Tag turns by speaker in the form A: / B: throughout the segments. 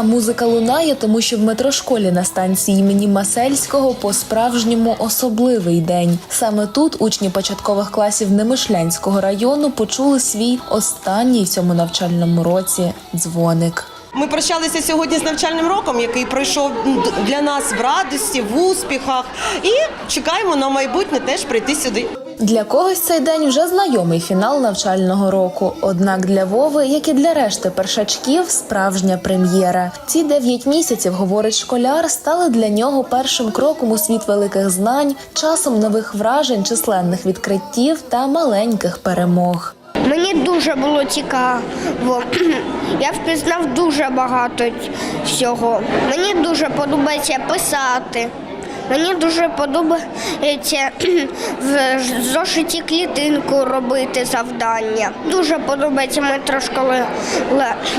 A: А музика лунає, тому що в метрошколі на станції імені Масельського по-справжньому особливий день. Саме тут учні початкових класів Немишлянського району почули свій останній в цьому навчальному році дзвоник.
B: Ми прощалися сьогодні з навчальним роком, який пройшов для нас в радості, в успіхах, і чекаємо на майбутнє теж прийти сюди.
A: Для когось цей день вже знайомий фінал навчального року. Однак для Вови, як і для решти першачків, справжня прем'єра. Ці дев'ять місяців, говорить школяр, стали для нього першим кроком у світ великих знань, часом нових вражень, численних відкриттів та маленьких перемог.
C: Мені дуже було цікаво. Я впізнав дуже багато всього. Мені дуже подобається писати. Мені дуже подобається в зошиті клітинку робити завдання. Дуже подобається метрошкола.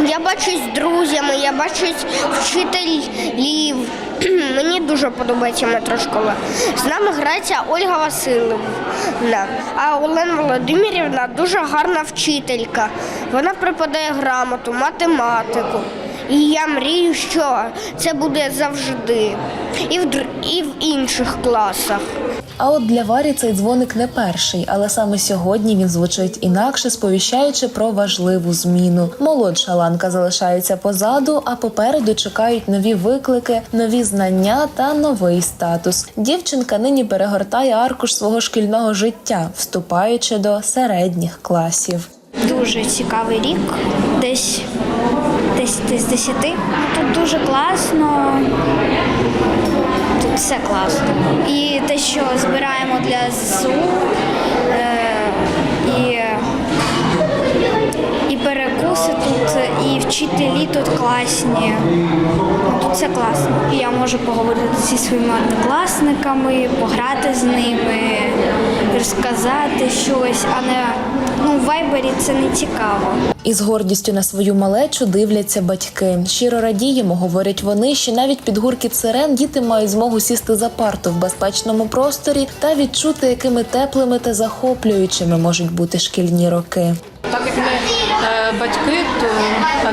C: Я бачусь з друзями, я бачусь вчителів. Мені дуже подобається метрошкола. З нами грається Ольга Васильівна, а Олена Володимирівна дуже гарна вчителька. Вона преподає грамоту, математику. І я мрію, що це буде завжди. І в, др- і в інших класах.
A: А от для Варі цей дзвоник не перший, але саме сьогодні він звучить інакше, сповіщаючи про важливу зміну. Молодша ланка залишається позаду, а попереду чекають нові виклики, нові знання та новий статус. Дівчинка нині перегортає аркуш свого шкільного життя, вступаючи до середніх класів.
D: Дуже цікавий рік, десь десь десь 10. Ну, Тут дуже класно. Все класно. І те, що збираємо для ЗСУ, е, і, і перекуси тут, і вчителі тут класні. Тут все класно. І я можу поговорити зі своїми однокласниками, пограти з ними, розказати щось, а не ну, в вайбері це не цікаво.
A: Із гордістю на свою малечу дивляться батьки. Щиро радіємо, говорять вони, що навіть під гуркіт сирен діти мають змогу сісти за парту в безпечному просторі та відчути, якими теплими та захоплюючими можуть бути шкільні роки.
E: Так як ми е, батьки,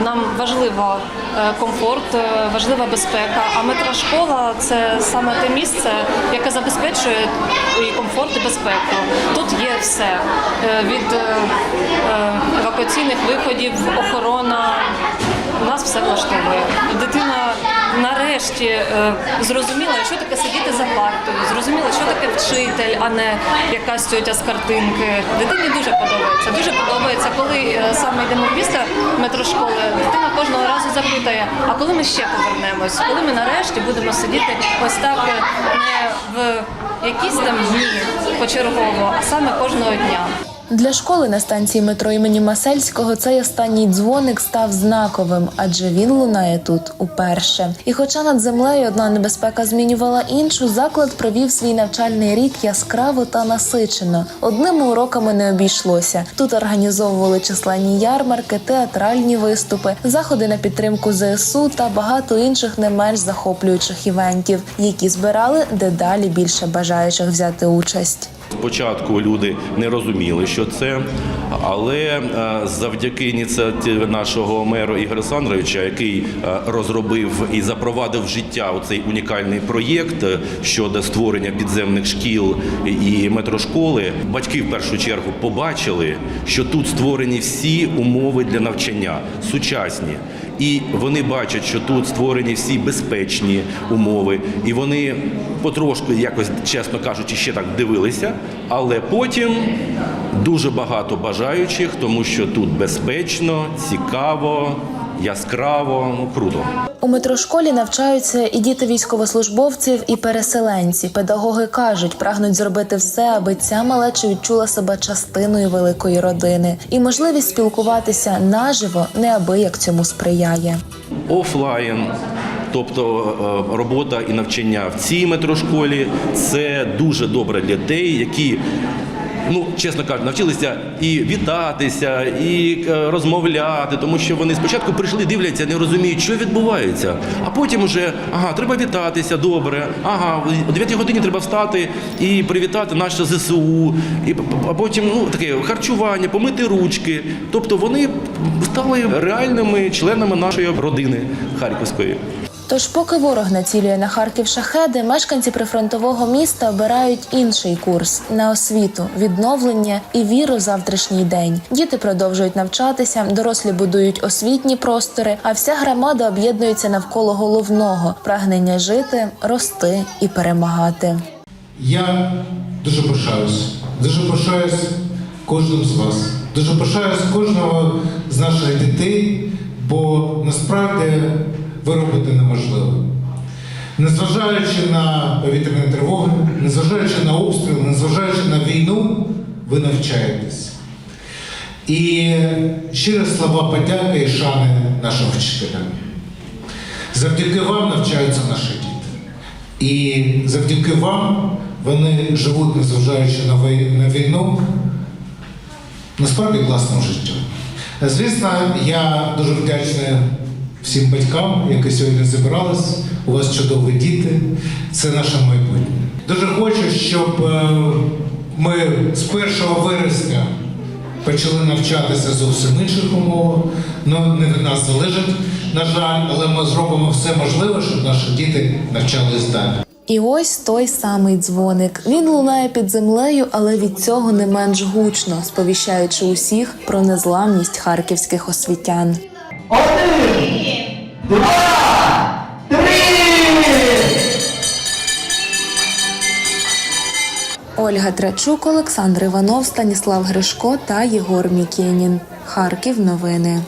E: нам важливо е, комфорт, е, важлива безпека. А метрошкола це саме те місце, яке забезпечує і комфорт, і безпеку. Тут є все Е, від евакуаційних виходів, охорона. Нас все влаштовує. Дитина нарешті зрозуміла, що таке сидіти за партою, зрозуміла, що таке вчитель, а не якась тьотя з картинки. Дитині дуже подобається. Дуже коли е, саме йдемо після метрошколи, дитина кожного разу запитає, а коли ми ще повернемось, коли ми нарешті будемо сидіти ось так е, не в якісь там дні почергово, а саме кожного дня.
A: Для школи на станції метро імені Масельського цей останній дзвоник став знаковим, адже він лунає тут уперше. І хоча над землею одна небезпека змінювала іншу, заклад провів свій навчальний рік яскраво та насичено. Одними уроками не обійшлося. Тут організовували численні ярмарки, театральні виступи, заходи на підтримку ЗСУ та багато інших не менш захоплюючих івентів, які збирали дедалі більше бажаючих взяти участь.
F: Спочатку люди не розуміли, що це, але е, завдяки ініціативі нашого мера Ігоря Сандровича, який е, розробив і запровадив в життя цей унікальний проєкт е, щодо створення підземних шкіл і метрошколи, батьки в першу чергу побачили, що тут створені всі умови для навчання сучасні. І вони бачать, що тут створені всі безпечні умови, і вони потрошку, якось чесно кажучи, ще так дивилися. Але потім дуже багато бажаючих, тому що тут безпечно, цікаво, яскраво, ну круто.
A: У метрошколі навчаються і діти військовослужбовців, і переселенці. Педагоги кажуть, прагнуть зробити все, аби ця малеча відчула себе частиною великої родини, і можливість спілкуватися наживо неабияк цьому сприяє.
F: Офлайн. Тобто е, робота і навчання в цій метрошколі це дуже добре для дітей, які ну чесно кажучи, навчилися і вітатися, і е, розмовляти, тому що вони спочатку прийшли, дивляться, не розуміють, що відбувається. А потім уже ага, треба вітатися, добре. Ага, о 9 годині треба встати і привітати наше ЗСУ. І а потім ну таке харчування, помити ручки. Тобто вони стали реальними членами нашої родини харківської.
A: Тож, поки ворог націлює на Харків шахеди, мешканці прифронтового міста обирають інший курс на освіту, відновлення і віру в завтрашній день. Діти продовжують навчатися, дорослі будують освітні простори, а вся громада об'єднується навколо головного прагнення жити, рости і перемагати.
G: Я дуже пишаюсь. Дуже пишаюсь кожним з вас. Дуже пишаюсь кожного з наших дітей, бо насправді ви робите неможливе. Незважаючи на повітряні тривоги, незважаючи на обстріл, незважаючи на війну, ви навчаєтесь. І щирі слова подяки і шани нашим вчителям. Завдяки вам навчаються наші діти. І завдяки вам вони живуть, незважаючи на війну, насправді класним життям. Звісно, я дуже вдячний всім батькам, які сьогодні зібрались. У вас чудові діти, це наше майбутнє. Дуже хочу, щоб е, ми з 1 вересня почали навчатися зовсім інших умовах. Ну, не від нас залежить, на жаль, але ми зробимо все можливе, щоб наші діти навчались далі.
A: І ось той самий дзвоник. Він лунає під землею, але від цього не менш гучно, сповіщаючи усіх про незламність харківських освітян. Ольга Трачук, Олександр Іванов, Станіслав Гришко та Єгор Мікенін. Харків новини.